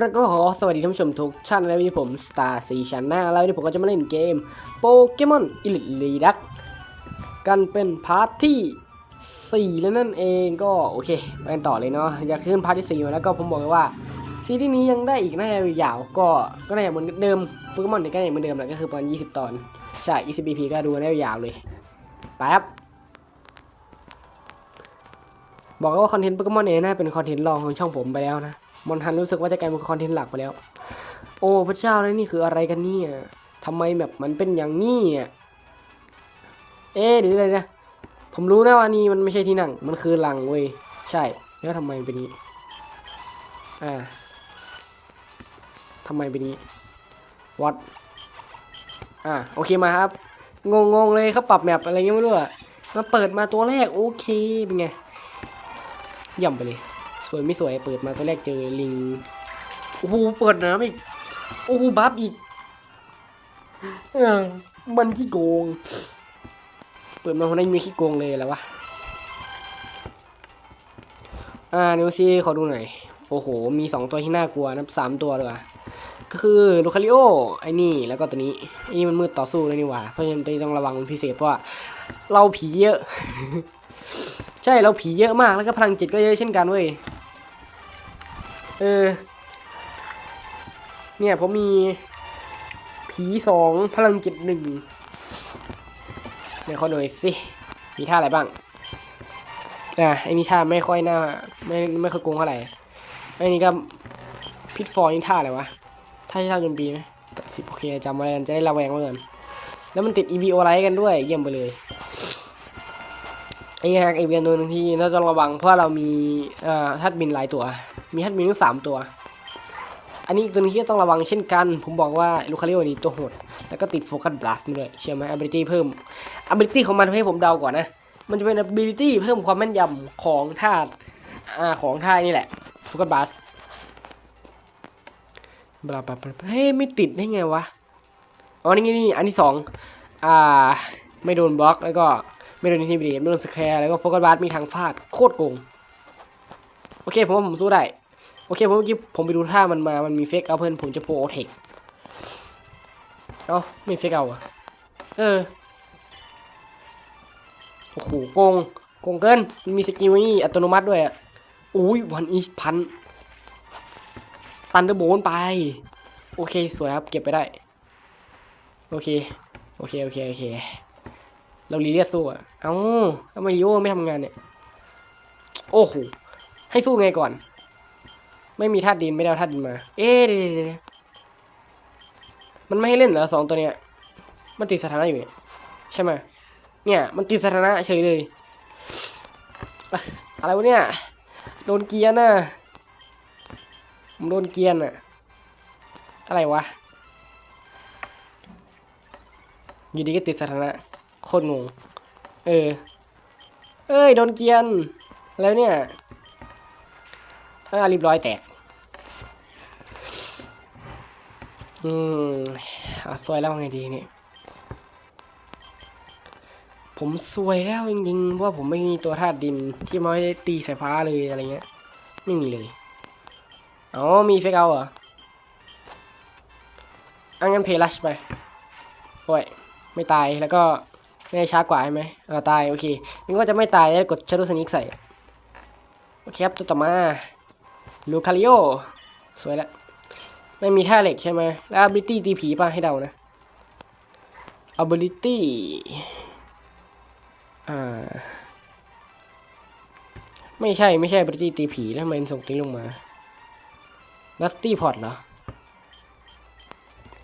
แล้วก็ขอสวัสดีท่านผู้ชมทุกท่านและวันนี้ผม Star 4 Channel แล้ววันนี้ผมก็จะมาเล่นเกมโปเกมอนอิลิลีดักกันเป็นพาร์ทที่ 4 แล้วนั่นเองก็โอเคไปกันต่อเลยเนาะอยากขึ้นพาร์ทที่ 4 มาแล้วก็ผมบอกเลยว่า ซีรีส์นี้ยังได้อีกน่าจะยาวก็ก็น่าจะเหมือนเดิมโปเกมอนเนี่ยก็ยังเหมือนเดิมแหละก็คือประมาณ20 ตอน ใช่ ECBP ก็ดูได้ยาวเลยแป๊บบอกว่าคอนเทนต์โปเกมอนเนี่ยน่าเป็นคอนเทนต์รองของช่องผมไปแล้วนะ มอนทันรู้สึกว่าจะกลายเป็นคอนเทนต์หลักไปแล้ว โอ้พระเจ้าแล้วนี่คืออะไรกันเนี่ยทำไมแบบมันเป็นอย่างนี้อะเอ๊ะเดี๋ยวเลยนะผมรู้นะว่านี่มันไม่ใช่ที่นั่ง มันคือหลังเว้ยใช่ แล้วทำไมเป็นนี้อ่าทำไมเป็นนี้วัดอ่าโอเคมาครับ งงงเลยเขาปรับแมปอะไรเงี้ยไม่รู้อะมาเปิดมาตัวแรกโอเคเป็นไงย่ำไปเลย วยไม่สวยเปิดมาตัวแรกเจอลิงโอ้โหเปิดน้ำอีกโอ้โหบัฟอีกเออมันขี้โกง เปิดมาคนนั้นมีขี้โกงเลยแล้ววะอ่าเดี๋ยวซิขอดูหน่อยโอ้โห มีสองตัวที่น่ากลัวนะสามตัวเลยว่ะก็คือลูคาริโอไอ้นี่แล้วก็ตัวนี้ไอ้นี่มันมืดต่อสู้เลยนี่หว่าเพราะฉะนั้นตัวนี้ต้องระวังเป็นพิเศษเพราะว่าเราผีเยอะ ใช่เราผีเยอะมากแล้วก็พลังจิตก็เยอะเช่นกันเว้ย เออ เนี่ยผมมี ผีสองพลังจิตหนึ่งเดี๋ยวขอดูหน่อยสิ มีท่าอะไรบ้างอะไอ้นี่ท่าไม่ค่อยน่าไม่ไม่ค่อยโกงเท่าไหร่ไอ้นี่ก็พิทฟอร์นี่ท่าอะไรวะท่าที่ท่าจมตีไหมสิบโอเคจำไว้กันจะได้ระแวงไว้ก่อนแล้วมันติด EVO ไลท์กันด้วยเยี่ยมไปเลยไอ้ฮกไอเวียนตัวนึงที่เราต้องระวังเพราะเรามีเอ่อทัดบินหลายตัว มีทัดบินทั้งสามตัว อันนี้ตัวนี้ที่ต้องระวังเช่นกัน ผมบอกว่าลูคาริโอนี่ตัวโหด แล้วก็ติดโฟกัสบลัสมาด้วย เชื่อไหม ability เพิ่ม ability ของมันให้ผมเดาก่อนนะ มันจะเป็น ability เพิ่มความแม่นยำของธาตุอ่าของธาตุนี่แหละโฟกัสบลัสบลาบลาบลาเฮ้ยไม่ติดได้ไงวะ อ๋อ นี่นี่อันที่สองอ่า ไม่โดนบล็อก แล้วก็ไม่โดนทิเบตไม่โดนสแคร์แล้วก็โฟกัสบาร์มีทางฟาด โคตรโกง โอเคผมว่าผมสู้ได้ โอเคผมเมื่อกี้ผมไปดูท่ามันมา มันมีเฟกเอาเพื่อนผมจะโปรเทคเอ้าไม่เฟกเอาอะเออ โอ้โหโกงโกงเกินม,มีสกิลนี่อัตโนมัติด้วยอะอุ้ยวันอีพันตันเดอร์โบนไป โอเค สวยครับ เก็บไปได้ โอเค โอเค โอเค โอเค เราลีเลียสู้อะเอ้าทำไมลิโอไม่ทำงานเนี่ย โอ้โห ให้สู้ไงก่อน ไม่มีธาตุดินไม่ได้เอาธาตุดินมา เอ๊ะเดี๋ยวมันไม่ให้เล่นเหรอสองตัวเนี้ย มันติดสถานะอยู่เนี่ยใช่ไหมเนี่ย มันติดสถานะเฉยเลย อะไรวะเนี่ย โดนเกียร์น่ะผมโดนเกียร์น่ะ อะไรวะ อยู่ดีก็ติดสถานะโคตรงง เออ เอ้ย โดนเกียนแล้วเนี่ย อ่ารีบร้อยแตก อืมอะสวยแล้วไงดีนี่ ผมสวยแล้วจริงๆเพราะว่าผมไม่มีตัวธาตุดินที่มาให้ตีสายฟ้าเลยอะไรเงี้ย ไม่มีเลย อ๋อ มีเฟกเอาเหรออังั้นเพลัชไป โอ้ย ไม่ตายแล้วก็ไม่ได้ช้ากว่าใช่ไหมเออตาย โอเคนึกว่าจะไม่ตายแล้วกดชาร์ดสนิกใส่ โอเคครับ ตัวต่อมา ลูคาริโอสวยแล้วไม่มีท่าเหล็กใช่ไหมแล้ว ability ตีผีป่ะให้เดานะ ability อ่า ไม่ใช่ไม่ใช่ ability ตีผีแล้วมันส่งติ้งลงมา Rusty Pot เหรอ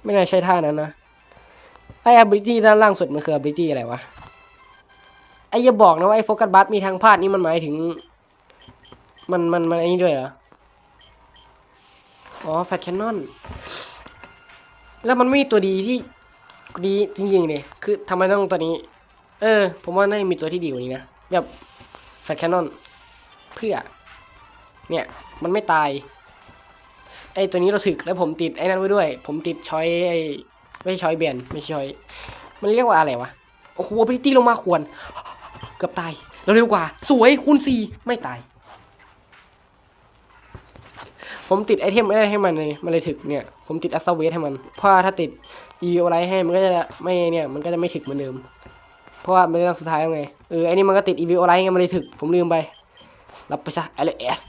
ไม่น่าใช่ท่านั้นนะ ไอ้ ability ด้านล่างสุดมันคือ ability อะไรวะ ไอ้อย่าบอกนะว่าไอ้โฟกัสบัสมีทางพลาดนี่มันหมายถึง มันมันมันไอ้นี่ด้วยเหรอ อ๋อแฟตแคนนอน แล้วมันไม่มีตัวดีที่ดีจริงๆเนี่ยคือทำไมต้องตัวนี้ เออ ผมว่าน่าจะมีตัวที่ดีกว่านี้นะ แบบแฟตแคนนอน เพื่อ เนี่ย มันไม่ตาย ไอตัวนี้เราถึก แล้วผมติดไอ้นั้นไว้ด้วย ผมติดช้อยไอไม่ใช่ช้อยเบนไม่ใช่ช้อย มันเรียกว่าอะไรวะ โอ้โหพิตี้ลงมาควร เกือบตาย เราเร็วกว่า สวยคูณสี่ไม่ตาย ผมติดไอเทมไม่ได้ให้มันเลยมันเลยถึกเนี่ย ผมติดอัสเวทให้มัน เพราะว่าถ้าติดอีโอไลให้มันก็จะไม่เนี่ยมันก็จะไม่ถึกเหมือนเดิม เพราะว่ามันเรื่องสุดท้ายแล้วไง เออไอนี่มันก็ติดอีโอไลไงมันเลยถึก ผมลืมไป รับไปซะ LS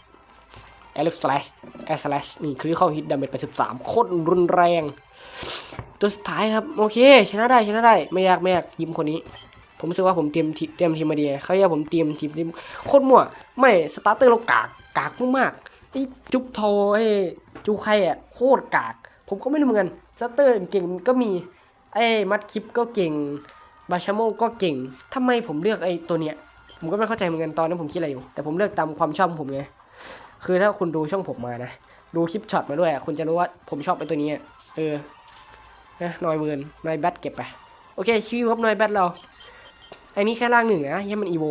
LS slash S slash นี่คือเข้าฮิตดาเมจไปสิบสามโคตรรุนแรง ตัวสุดท้ายครับ โอเค ชนะได้ชนะได้ไม่ยากไม่ยากยิ้มคนนี้ผมรู้สึกว่าผมเตรียมเตรียมทีมมาดีเขาเรียกผมเตรียมทีมทีมโคตรมั่ว ไม่สตาร์เตอร์เรากากกากมากๆ ไอ้จุ๊บโทไอ้จูใครอะโคตรกาก ผมก็ไม่รู้เหมือนกันสตเตอร์เก่งก็มีไอ้มัดคลิปก็เก่งบาชาโมก็เก่งทำไมผมเลือกไอ้ตัวเนี้ย ผมก็ไม่เข้าใจเหมือนกันตอนนั้นผมคิดอะไรอยู่ แต่ผมเลือกตามความชอบของผมไง คือถ้าคุณดูช่องผมมานะ ดูคลิปช็อตมาด้วยอะคุณจะรู้ว่าผมชอบไอ้ตัวนี้ เออนะนอยเวิร์นนอยแบทเก็บไป โอเคชิวครับนอยแบทเราไอ้นี่แค่ล่างหนึ่งนะยังมันอีโว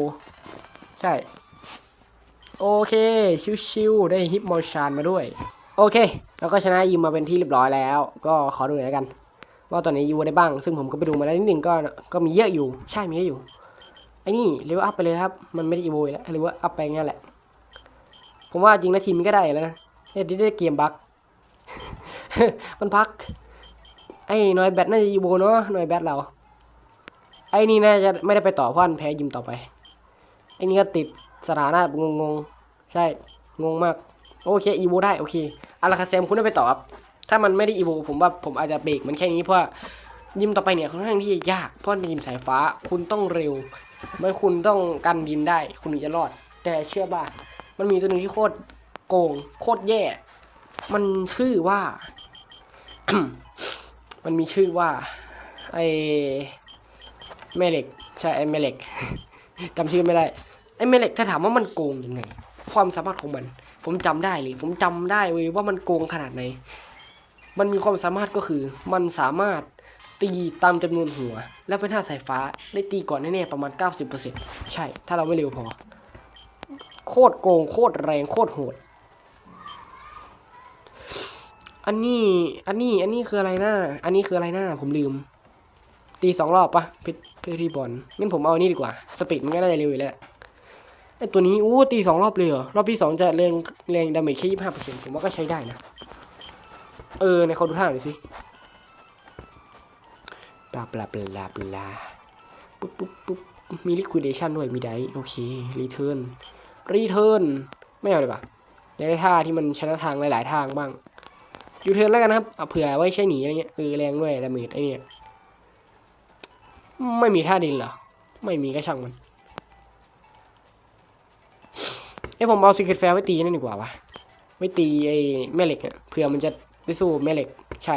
ใช่ โอเค ชิวๆได้ฮิปมอชานมาด้วย โอเค แล้วก็ชนะยิมมาเป็นที่เรียบร้อยแล้ว ก็ขอดูหน่อยกัน ว่าตอนนี้ยูได้บ้าง ซึ่งผมก็ไปดูมาแล้วนิดนึงก็ก็มีเยอะอยู่ ใช่มีเยอะอยู่ไอ้นี่เลเวลอัพไปเลยครับ มันไม่ได้อีโวแล้วเลเวลอัพไปงั้นแหละ ผมว่าจริงนะทีมมันก็ได้แล้วนะเฮ้ยได้เกมบักมันพัก ไอ้น้อยแบทน่าจะอีโวเนาะน้อยแบทเรา ไอ้นี่น่าจะไม่ได้ไปต่อเพราะมันแพ้ยิมต่อไป ไอ้นี่ก็ติด สถานะงงๆใช่ งงมาก โอเคอีโวได้โอเคอาราคาเซมคุณได้ไปต่อครับ ถ้ามันไม่ได้อีโวผมว่าผมอาจจะเบรกมันแค่นี้เพราะยิมต่อไปเนี่ยค่อนข้างที่จะยาก เพราะมันเป็นยิมสายฟ้าคุณต้องเร็วไม่คุณต้องกันดินได้ คุณถึงจะรอด แต่เชื่อป่ะมันมีตัวหนึ่งที่โคตรโกง โคตรแย่ มันชื่อว่า มันมีชื่อว่า ไอแม่เหล็ก ใช่ไอแม่เหล็กจำชื่อไม่ได้ ไอแม่เล็กถ้าถามว่ามันโกงยังไง ความสามารถของมัน ผมจำได้เลย ผมจำได้เว้ยว่ามันโกงขนาดไหน มันมีความสามารถก็คือ มันสามารถตีตามจำนวนหัว และเป็นท่าสายฟ้าได้ตีก่อนแน่ๆประมาณ 90%ใช่ ถ้าเราไม่เร็วพอ โคตรโกง โคตรแรงโคตรโหด อันนี้ อันนี้ อันนี้คืออะไรหนะอันนี้คืออะไรหนะผมลืม ตีสองรอบปะเพชรเพชรที่บอลงั้นผมเอาอันนี้ดีกว่า สปีดมันก็น่าจะเร็วอยู่แล้ว ไอตัวนี้อู้ตีสองรอบเลยเหรอ รอบที่สองจะแรงแรงดาเมจแค่ยี่ห้าเปอร์เซ็นต์ผมว่าก็ใช้ได้นะ เออ ในเขาดูท่าหน่อยสิบลาบลาบลาบลาปุ๊บปุ๊บปุ๊บมี liquidation ด้วยมีได้โอเค return return ไม่เอาเลยปะอยากได้ท่าที่มันชนะทางหลาย ๆ ทางบ้างยูเทิร์นแล้วกันนะครับเอาเผื่อไว้ใช้หนีอะไรเงี้ยเออแรงด้วยดาเมจไอเนี่ยไม่มีท่าดินเหรอไม่มีก็ช่างมัน อ้ผมเอาซิกเก็ตแฟร์ไว้ตีนั่นดีกว่าวะไว้ตีไอ้แม่เหล็กอะเผื่อมันจะไปสู้แม่เหล็ก ใช่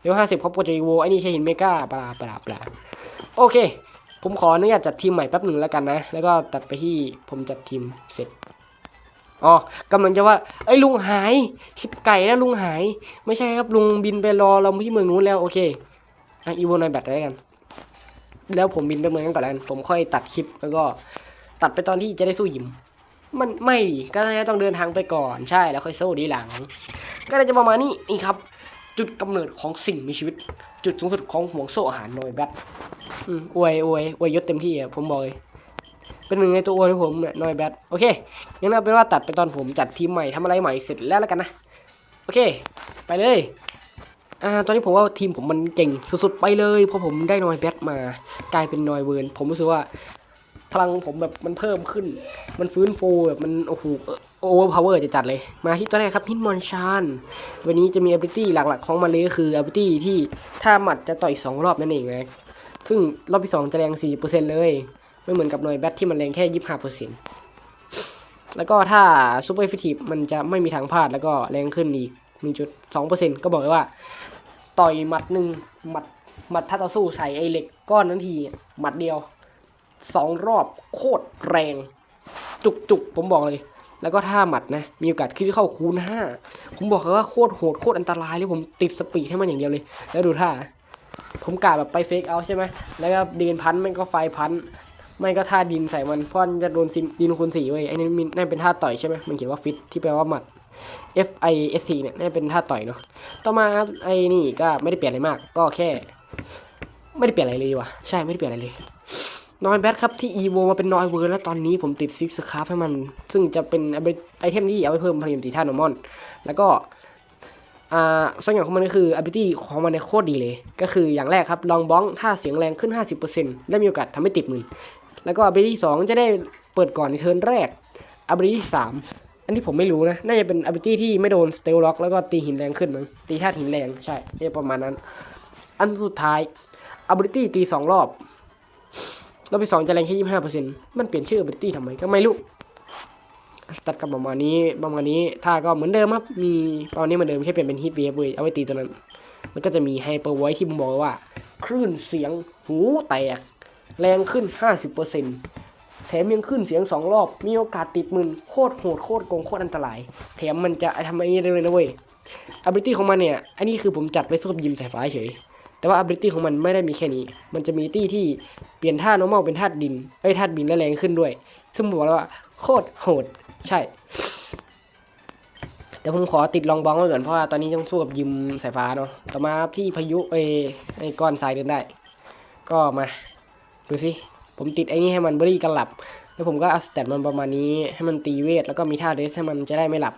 เดี๋ยวห้าสิบเขาโปรเจกต์โวไอ้นี่ใช่หินเมกาปลาปลาปลาโอเค ผมขออนุญาตจัดทีมใหม่แป๊บหนึ่งแล้วกันนะ แล้วก็ตัดไปที่ผมจัดทีมเสร็จอ๋อกำลังจะว่าไอ้ลุงหายชิบไก่แล้วลุงหาย ไม่ใช่ครับลุงบินไปรอเราที่เมืองนู้นแล้วโอเคอะอีโวนอยแบตได้กัน แล้วผมบินไปเมืองนั้นก่อนแล้วผมค่อยตัดคลิปแล้วก็ตัดไปตอนที่จะได้สู้ยิม มันไม่ก็น่าจะต้องเดินทางไปก่อนใช่แล้วค่อยสู้ดีหลัง ก็น่าจะประมาณนี้นี่ครับ จุดกำเนิดของสิ่งมีชีวิต จุดสูงสุดของห่วงโซ่อาหารโนยแบทอืมอวยอวยอวยยศเต็มที่อะผมบอกเลยเป็นหนึ่งในตัวอวยของผมเนี่ยนอยแบทโอเคงั้นเอาเป็นว่าตัดไปตอนผมจัดทีมใหม่ทำอะไรใหม่เสร็จแล้วแล้วกันนะโอเค ไปเลยอ่าตอนนี้ผมว่าทีมผมมันเก่งสุดๆไปเลยเพราะผมได้นอยแบทมากลายเป็นนอยเวิร์นผมรู้สึกว่า พลังผมแบบมันเพิ่มขึ้น มันฟื้นฟูแบบมันโอ้โหโอเวอร์พาวเวอร์จะจัดเลย มาที่ตัวแรกครับฮิตมอนชานวันนี้จะมี ability หลักๆ ของมันเลยก็คือ ability ที่ถ้าหมัดจะต่อยสองรอบนั่นเองนะ ซึ่งรอบที่สองจะแรง 4%เลย ไม่เหมือนกับหน่วยแบทที่มันแรงแค่ 25%แล้วก็ถ้าซูเปอร์ฟิทีฟมันจะไม่มีทางพลาดแล้วก็แรงขึ้นอีก 1.2%ก็บอกเลยว่า ต่อยหมัดหนึ่งหมัดหมัดถ้าต่อสู้ใส่ไอเหล็กก้อนนั้นทีหมัดเดียว สองรอบโคตรแรง จุกจุกๆผมบอกเลย แล้วก็ถ้าหมัดนะ มีโอกาสขึ้นเข้าคูณห้าผมบอกเลยว่าโคตรโหดโคตรอันตรายเลยผมติดสปีดให้มันอย่างเดียวเลย แล้วดูท่า ผมกะแบบไปเฟกเอาใช่ไหมแล้วก็ดินพันไม่ก็ไฟพันไม่ก็ท่าดินใส่มันเพราะมันจะโดนซินดินคูณสี่เว้ยไอ้นี่นั่นเป็นท่าต่อยใช่ไหมมันเขียนว่าฟิตที่แปลว่าหมัด F I S C เนี่ยน่าเป็นท่าต่อยเนาะ ต่อมาไอ้นี่ก็ไม่ได้เปลี่ยนอะไรมาก ก็แค่ ไม่ได้เปลี่ยนอะไรเลยว่ะ ใช่ไม่ได้เปลี่ยนอะไรเลย นอยแบทครับที่อีโวมาเป็นนอยเวอร์แล้วตอนนี้ผมติดซิกสคาร์ให้มัน ซึ่งจะเป็นไอเทมที่เอาไว้เพิ่มพลังตีท่านอมอน แล้วก็อ่าส่วนอย่างของมันก็คือ ability ของมันเนี่ยโคตรดีเลย ก็คืออย่างแรกครับลองบ้องถ้าเสียงแรงขึ้น 50%ได้มีโอกาสทำให้ติดมือแล้วก็ ability 2 จะได้เปิดก่อนในเทิร์นแรก ability 3 อันที่ผมไม่รู้นะ น่าจะเป็น ability ที่ไม่โดน steel lock แล้วก็ตีหินแรงขึ้นมั้งตีธาตุหินแรงใช่น่าจะประมาณนั้น อันสุดท้าย ability ตีสองรอบ รอบที่สองจะแรงแค่ยี่สิบห้าเปอร์เซ็นต์มันเปลี่ยนชื่อ ability ทำไมก็ไม่รู้สตัดกับประมาณนี้ประมาณนี้ถ้าก็เหมือนเดิมครับ มีตอนนี้เหมือนเดิมแค่เปลี่ยนเป็นฮีทเวฟเว้ยเอาไว้ตีตัวนั้น มันก็จะมีไฮเปอร์ไวที่ผมบอกว่า คลื่นเสียงหูแตก แรงขึ้น 50%แถมยังขึ้นเสียงสองรอบ มีโอกาสติดมืนโคตรโหดโคตรโกงโคตรอันตราย แถมมันจะทำอะไรได้เลยนะเว้ย ability ของมันเนี่ย อันนี้คือผมจัดไว้สู้กับยิมสายฟ้าเฉย แต่ว่า ability ของมันไม่ได้มีแค่นี้ มันจะมีตี้ที่เปลี่ยนท่า normal เป็นท่าดินเอ้ท่าบินและแรงขึ้นด้วย ซึ่งผมบอกแล้วว่าโคตรโหดใช่ แต่ผมขอติดลองบองไว้ก่อนเพราะว่าตอนนี้ต้องสู้กับยิมสายฟ้าเนาะต่อมาที่พายุเอไอ้ก้อนทรายเดินได้ ก็มาดูสิผมติดไอ้นี่ให้มันบรีกันหลับ แล้วผมก็อัสแตทมันประมาณนี้ให้มันตีเวทแล้วก็มีท่าเดสให้มันจะได้ไม่หลับ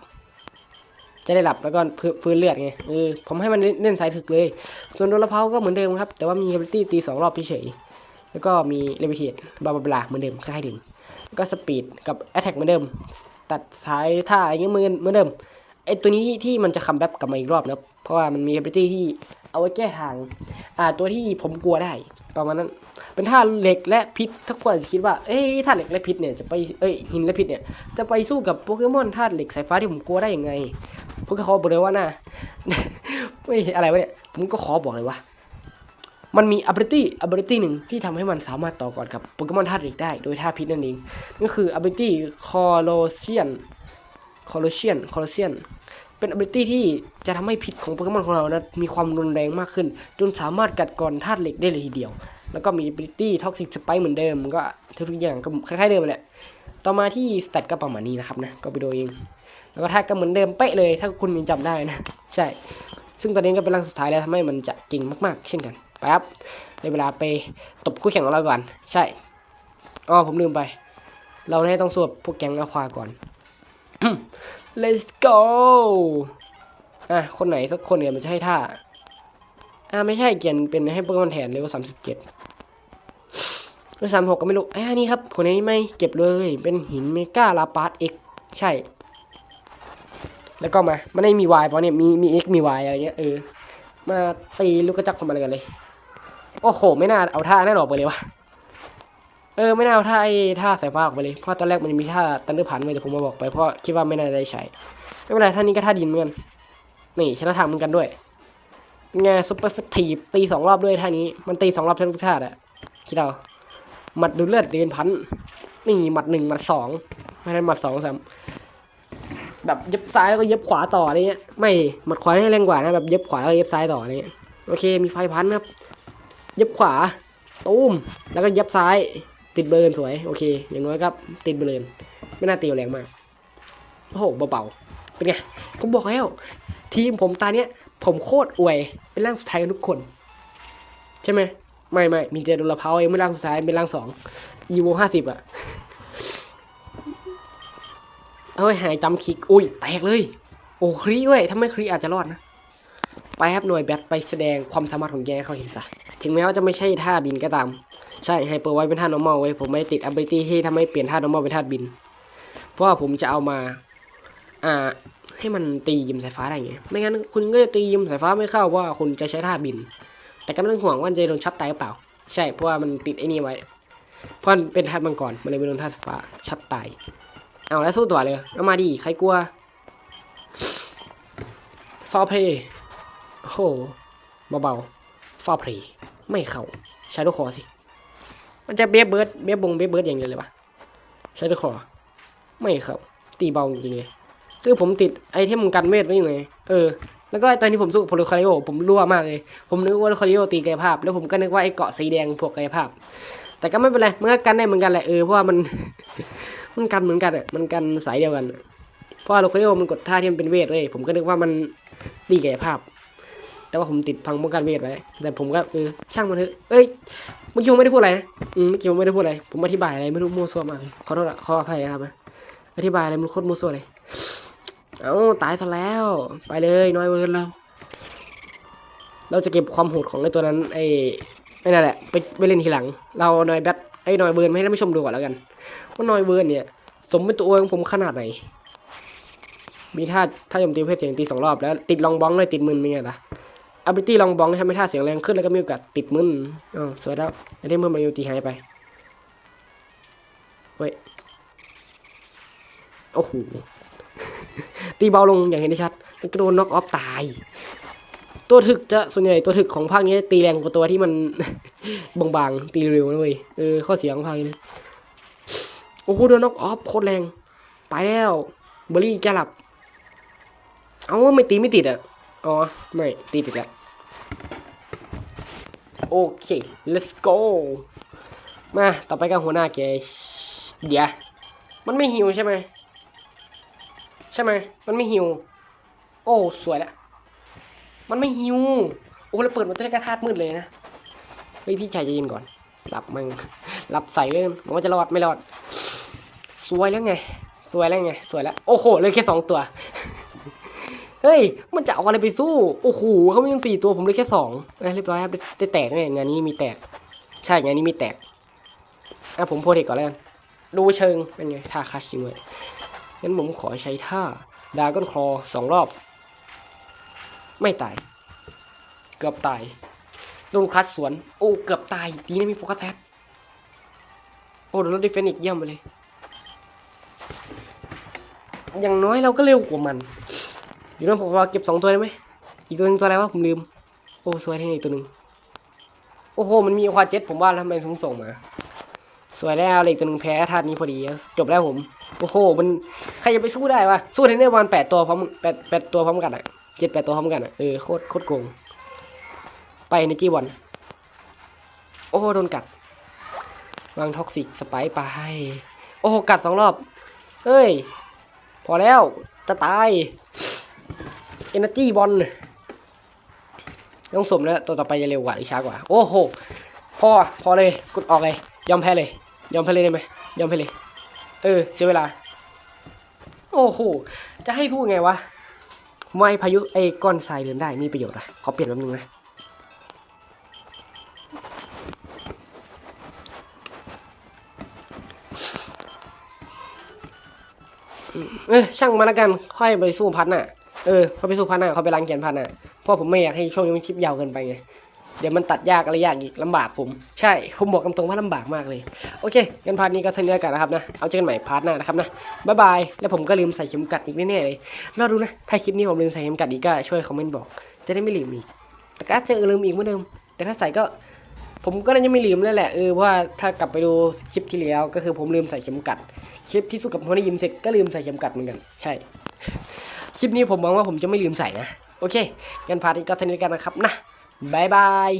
จะได้หลับแล้วก็ฟื้นเลือดไงเออผมให้มันเล่นสายถึกเลย ส่วนโดนละเพาก็เหมือนเดิมครับ แต่ว่ามี ability ตีสองรอบเฉยแล้วก็มีเลเว t ทบาบลาเหมือนเดิมคล้ายๆเดิมก็สปีดกับแอ t แทกเหมือนเดิม ตัดสายท่าอย่างเงี้ยเหมือนเหมือนเดิมไอตัวนี้ที่มันจะคัมแบ็กกลับมาอีกรอบนะเพราะว่ามันมี ability ที่เอาไว้แก้ทาง อ่า ตัวที่ผมกลัวได้ ประมาณนั้น เป็นท่าเหล็กและพิษถ้าคนจะคิดว่า เอ้ยท่าเหล็กและพิษเนี่ยจะไป เอ้ยหินและพิษเนี่ยจะไปสู้กับโปเกมอนธาเหล็กสายฟ้าที่ผมกลัวได้ยังไง พวกเขาบอกเลยว่าน่าไม่อะไรวะเนี่ยผมก็ขอบอกเลยว่า มันมี ability ability หนึ่งที่ทำให้มันสามารถต่อกรกับโปเกมอนธาตุเหล็กได้โดยท่าพิษนั่นเองนั่นคือ ability Colosseum Colosseum Colosseum เป็น ability ที่จะทำให้พิษของโปเกมอนของเรานะมีความรุนแรงมากขึ้น จนสามารถกัดกร่อนธาตุเหล็กได้เลยทีเดียว แล้วก็มี ability Toxic Spike เหมือนเดิมก็ทุกอย่างก็คล้ายๆเดิมแหละต่อมาที่ stat ก็ประมาณนี้นะครับนะก็ไปดูเอง แล้วก็ท่าก็เหมือนเดิมเป๊ะเลย ถ้าคุณยังจำได้นะ ใช่ ซึ่งตอนนี้ก็เป็นร่างสุดท้ายแล้วทำให้มันจะเก่งมากๆ เช่นกันไปครับในเวลาไปตบคู่แข่งของเราก่อน ใช่อ๋อผมลืมไป เราให้ต้องสวบพวกแก๊งอาควาก่อน let's go อะ คนไหนสักคนเนี่ยมันจะให้ท่า อ่าไม่ใช่เกียนเป็นให้โปเกมอนแทนเลยว่าสามสิบเจ็ดหรือสามหกก็ไม่รู้อ่านี่ครับคนนี้ไม่เก็บเลย เป็นหินเมกาลาปาร์ตเอ็กใช่ แล้วก็มามันไม่มีวายเพราะเนี่ยมีมีเอ็กมีวายอะไรเงี้ยเออมาตีลูกกระจักของมันกันเลย โอ้โห ไม่น่าเอาท่าแน่นออกไปเลยวะเออไม่น่าเอาท่าไอ้ท่าสายฟ้าออกไปเลยเพราะตอนแรกมันจะมีท่าตันเดอร์พันไว้แต่ผมมาบอกไปเพราะคิดว่าไม่น่าได้ใช้ไม่เป็นไรท่านี้ก็ท่าดินเหมือนกันนี่ชนะทางเหมือนกันด้วยไงซุปเปอร์ฟทีฟตีสองรอบด้วยท่านี้มันตีสองรอบทั้งทุกท่าอะคิดเอาหมัดดูดเลือดเดินพันนี่หมัดหนึ่งหมัดสองไม่ใช่หมัดสองซ้ำ แบบเย็บซ้ายแล้วก็เย็บขวาต่ออะไรเงี้ย ไม่หมัดขวาให้แรงกว่านะแบบเย็บขวาแล้วก็เย็บซ้ายต่ออะไรเงี้ยโอเคมีไฟพันครับ เย็บขวาตูมแล้วก็เย็บซ้าย ติดเบิร์นสวยโอเคอย่างน้อยครับติดเบิร์นไม่น่าตีแรงมากโอ้โหเบาๆเป็นไงผมบอกแล้ว ทีมผมตาเนี้ยผมโคตรอวยเป็นร่างสุดท้ายกันทุกคน ใช่ไหมไม่ไม่มีเจดนลเพาเองไม่ร่างสุดท้ายเป็นร่างสองอีโวห้าสิบอะ เอ้ยหายจำคิกอุ้ยแตกเลย โอ้ครีด้วยถ้าไม่ครีอาจจะรอดนะ ไปครับหน่วยแบทไปแสดงความสามารถของแกเขาเห็นซะถึงแม้ว่าจะไม่ใช่ท่าบินก็ตาม ใช่ไฮเปอร์ไว้เป็นท่า normal ไว้ผมไม่ได้ติด ability ที่ทำให้เปลี่ยนท่า normal เป็นท่าบิน เพราะว่าผมจะเอามา อ่า ให้มันตียิมสายฟ้าได้ไง ไม่งั้นคุณก็จะตียิมสายฟ้าไม่เข้าเพราะว่าคุณจะใช้ท่าบิน แต่ก็ไม่ต้องห่วงว่าจะโดนช็อตตายหรือเปล่า ใช่เพราะว่ามันติดไอ้นี่ไว้เพราะมันเป็นท่ามังกรมันเลยไม่โดนท่าสายฟ้าช็อตตาย เอาแล้วสู้ตัวเลยเอามาดิใครกลัวฟาวเพย์โหเบาๆฟาวเพย์ไม่เข้าใช้ลูกคอสิ มันจะเบียบเบิร์ดเบียบบงเบียบเบิร์ดอย่างเดียวเลยวะใช้ลูกคอไม่เข้าตีเบาจริงเลยคือผมติดไอเทมกันเวทไว้อยู่ไงเออแล้วก็ตอนที่ผมสู้กับโพลคาริโอผมรั่วมากเลย ผมนึกว่าโพลคาริโอตีกายภาพ แล้วผมก็นึกว่าไอเกาะสีแดงพวกกายภาพ แต่ก็ไม่เป็นไรมันก็กันได้เหมือนกันแหละเออเพราะว่ามัน มันกันเหมือนกันอะมันกันสายเดียวกันเพราะโลคาริโอมันกดท่าที่มันเป็นเวทเลยผมก็นึกว่ามันตีกายภาพ แต่ว่าผมติดพังป้องกันเวทไว้แต่ผมก็เออช่างมันเถอะเอ้ยเมื่อกี้ผมไม่ได้พูดอะไรนะอืมเมื่อกี้ผมไม่ได้พูดอะไรผมอธิบายอะไรไม่รู้มั่วซั่วมากเลยขอโทษอะขออภัยนะครับนะอธิบายอะไรมันโคตรมั่วซั่วเลยเอ้าตายซะแล้วไปเลยน้อยเวิร์นเราเราจะเก็บความโหดของไอ้ตัวนั้นไอ้ไอ้นั่นแหละไปไปเล่นทีหลัง เราหน่อยแบทไอ้หน่อยเบิร์นมาให้ท่านผู้ชมดูก่อนแล้วกัน ว่านอยเบิร์นเนี่ย สมเป็นตัวของผมขนาดไหน มีท่าท่าโจมตีเพศเสียงตีสองรอบแล้วติดลองบ้องเลยติดมึนเป็นไงล่ะ ability ลองบ้องทำให้ท่าเสียงแรงขึ้นแล้วก็มีโอกาสติดมึนอ๋อสวยแล้วไอ้เด้เมื่อมาโยตีหายไปเว้ยโอ้โหตีเบาลงอย่างเห็นได้ชัดมันก็โดนน็อกออฟตาย ตัวถึกจะส่วนใหญ่ตัวถึกของภาคนี้ตีแรงกว่าตัวที่มันบางๆตีเร็วนะเว้ยเออข้อเสียของภาคนี้ โอ้โหโดนน็อกออฟโคตรแรง ไปแล้วเบอร์รี่แกหลับ เอาไม่ตีไม่ติดอะ อ๋อ ไม่ตีติดแล้ว โอเค let's go มา ต่อไปก็หัวหน้าแกเดี๋ยว มันไม่หิวใช่ไหม ใช่ไหม มันไม่หิว โอ้ สวยแล้วมันไม่หิว โอ้แล้วเปิดมันจะได้กระทาดมืดเลยนะ เฮ้ย พี่ชายจเย็นก่อน หลับมึงหลับใส่เลยมันจะรอดไม่รอด สวยแล้วไง สวยแล้วไง สวยแล้ว โอ้โหเลยแค่สองตัว เฮ้ย มันจะเอาอะไรไปสู้ โอ้โหเขามีสี่ตัวผมเลยแค่สองเรียบร้อยครับได้แตกแน่งานนี้มีแตก ใช่งานนี้มีแตกอะผมโพเทคก่อนแล้วกัน ดูเชิงเป็นไงท่าคัสซิงเลยงั้นผมขอใช้ท่าดาก้อนคอสองรอบ ไม่ตาย เกือบตายลงคลัสสวน โอ้ เกือบตาย ดีนะมีโฟกัสแซปโอ้โดนรถดิเฟนอีกเยี่ยมไปเลย อย่างน้อยเราก็เร็วกว่ามันเดี๋ยวนั้นผมขอเก็บสองตัวได้ไหมอีกตัวนึงตัวอะไรวะผมลืม โอ้สวยที่นี่อีกตัวหนึ่งโอ้โห มันมีควาเจ็ตผมว่าทำไมถึงส่งมา สวยแล้วเหล็กตัวหนึ่งแพ้ธาตุนี้พอดี จบแล้วผม โอ้โห มันใครจะไปสู้ได้วะ สู้เทรนเนอร์ประมาณแปดตัวพร้อมแปดแปดตัวพร้อมกันอะเจ็ดแปดตัวพร้อมกันอะ เออโคตรโคตรโกง ไปในจีวันโอ้โหโดนกัด วางท็อกซิกสไปไป โอ้โหกัดสองรอบ เฮ้ย พอแล้วจะตายเอเนจีบอลต้องสมแล้วตัวต่อไปจะเร็วกว่าหรือช้ากว่า โอ้โหพอพอเลยกดออกเลย ยอมแพ้เลย ยอมแพ้เลยได้ไหมยอมแพ้เลย เออเสียเวลา โอ้โหจะให้สู้ไงวะผมว่าไอ้พายุไอ้ก้อนทรายเดินได้มีประโยชน์อะขอเปลี่ยนแป๊บนึงนะ เออช่างมาแล้วกันค่อยไปสู้พัดน่ะเออเขาไปสู้พัดน่ะเขาไปล้างเกียนพัดน่ะเพราะผมไม่อยากให้ช่วงนี้มันคลิปยาวเกินไปไงเดี๋ยวมันตัดยากอะไรยากอีกลำบากผมใช่ผมบอกตรงว่าลำบากมากเลย โอเคงั้นพาร์ทนี้ก็เท่านี้แล้วกันนะครับนะ เอาเจอกันใหม่พาร์ทหน้านะครับนะบ๊ายบาย แล้วผมก็ลืมใส่เข็มกัดอีกแน่ๆเลยรอดูนะ ถ้าคลิปนี้ผมลืมใส่เข็มกัดอีกก็ช่วยคอมเมนต์บอก จะได้ไม่ลืมอีกแต่ก็อาจจะลืมอีกเหมือนเดิม แต่ถ้าใส่ก็ ผมก็น่าจะไม่ลืมแล้วแหละเออเพราะว่าถ้ากลับไปดูคลิปที่แล้วก็คือผมลืมใส่เข็มกัด คลิปที่สู้กับหัวหน้ยิมเสร็จก็ลืมใส่เข็มกัดเหมือนกัน ใช่ คลิปนี้ผมหวังว่าผมจะไม่ลืมใส่นะ โอเคงั้นพาร์ทนี้ก็เท่านี้กันนะครับนะบายบาย